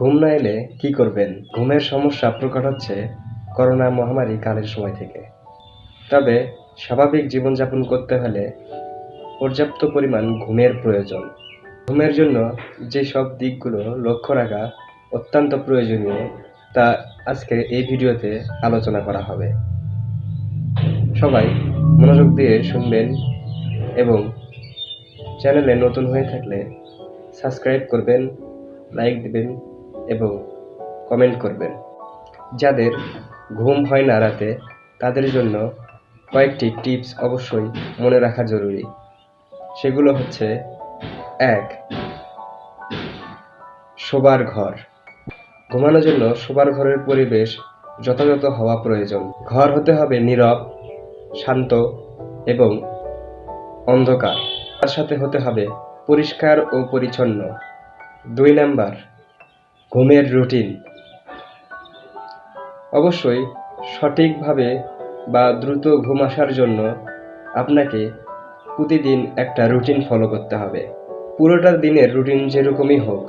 ঘুম না এলে কি করবেন? ঘুমের সমস্যা প্রকট হচ্ছে করোনা মহামারী কালের সময় থেকে। তবে স্বাভাবিক জীবনযাপন করতে হলে পর্যাপ্ত পরিমাণ ঘুমের প্রয়োজন। ঘুমের জন্য যেসব দিকগুলো লক্ষ্য রাখা অত্যন্ত প্রয়োজনীয় তা আজকে এই ভিডিওতে আলোচনা করা হবে। সবাই মনোযোগ দিয়ে শুনবেন এবং চ্যানেলে নতুন হয়ে থাকলে সাবস্ক্রাইব করবেন, লাইক দিবেন এবং কমেন্ট করবেন। যাদের ঘুম হয় না রাতে, তাদের জন্য কয়েকটি টিপস অবশ্যই মনে রাখা জরুরি। সেগুলো হচ্ছে, এক, শোবার ঘর। ঘুমানোর জন্য শোবার ঘরের পরিবেশ যথাযথ হওয়া প্রয়োজন। ঘর হতে হবে নীরব, শান্ত এবং অন্ধকার। তার সাথে হতে হবে পরিষ্কার ও পরিচ্ছন্ন। দুই নাম্বার ঘুমের রুটিন। অবশ্যই সঠিকভাবে বা দ্রুত ঘুম আসার জন্য আপনাকে প্রতিদিন একটা রুটিন ফলো করতে হবে। পুরোটা দিনের রুটিন যেরকমই হোক,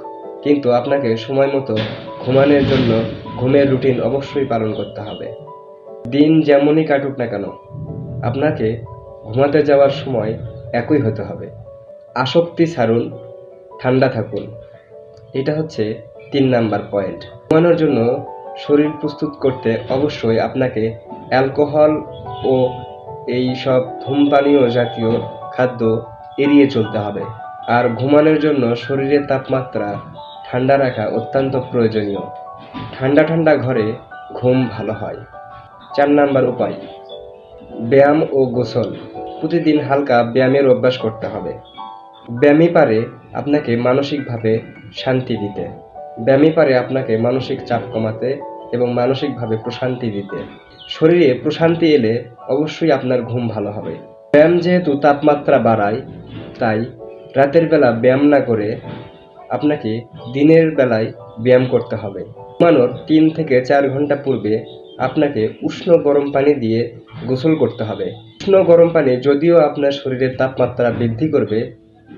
কিন্তু আপনাকে সময় মতো ঘুমানোর জন্য ঘুমের রুটিন অবশ্যই পালন করতে হবে। দিন যেমনই কাটুক না কেন, আপনাকে ঘুমাতে যাওয়ার সময় একই হতে হবে। আসক্তি ছাড়ুন, ঠান্ডা থাকুন। এটা হচ্ছে তিন নাম্বার পয়েন্ট। ঘুমানোর জন্য শরীর প্রস্তুত করতে অবশ্যই আপনাকে অ্যালকোহল ও এই সব ধূমপানীয় জাতীয় খাদ্য এড়িয়ে চলতে হবে। আর ঘুমানোর জন্য শরীরের তাপমাত্রা ঠান্ডা রাখা অত্যন্ত প্রয়োজনীয়। ঠান্ডা ঠান্ডা ঘরে ঘুম ভালো হয়। চার নাম্বার উপায়, ব্যায়াম ও গোসল। প্রতিদিন হালকা ব্যায়ামের অভ্যাস করতে হবে। ব্যায়ামই পারে আপনাকে মানসিকভাবে শান্তি দিতে। ব্যায়ামই পারে আপনাকে মানসিক চাপ কমাতে এবং মানসিকভাবে প্রশান্তি দিতে। শরীরে প্রশান্তি এলে অবশ্যই আপনার ঘুম ভালো হবে। ব্যায়াম যেহেতু তাপমাত্রা বাড়ায়, তাই রাতের বেলা ব্যায়াম না করে আপনাকে দিনের বেলায় ব্যায়াম করতে হবে। ঘুমানোর তিন থেকে চার ঘণ্টা পূর্বে আপনাকে উষ্ণ গরম পানি দিয়ে গোসল করতে হবে। উষ্ণ গরম পানি যদিও আপনার শরীরের তাপমাত্রা বৃদ্ধি করবে,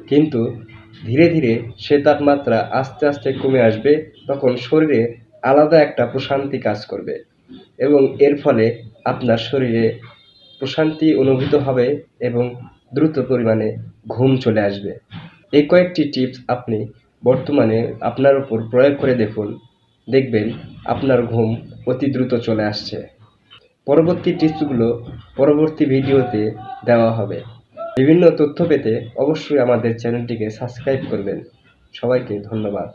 কিন্তু ধীরে ধীরে সে তাপমাত্রা আস্তে আস্তে কমে আসবে, তখন শরীরে আলাদা একটা প্রশান্তি কাজ করবে এবং এর ফলে আপনার শরীরে প্রশান্তি অনুভূত হবে এবং দ্রুত পরিমাণে ঘুম চলে আসবে। এই কয়েকটি টিপস আপনি বর্তমানে আপনার উপর প্রয়োগ করে দেখুন। দেখবেন আপনার ঘুম অতি দ্রুত চলে আসছে। পরবর্তী টিপসগুলো পরবর্তী ভিডিওতে দেওয়া হবে। বিভিন্ন তথ্য পেতে অবশ্যই আমাদের চ্যানেলটিকে সাবস্ক্রাইব করবেন। সবাইকে ধন্যবাদ।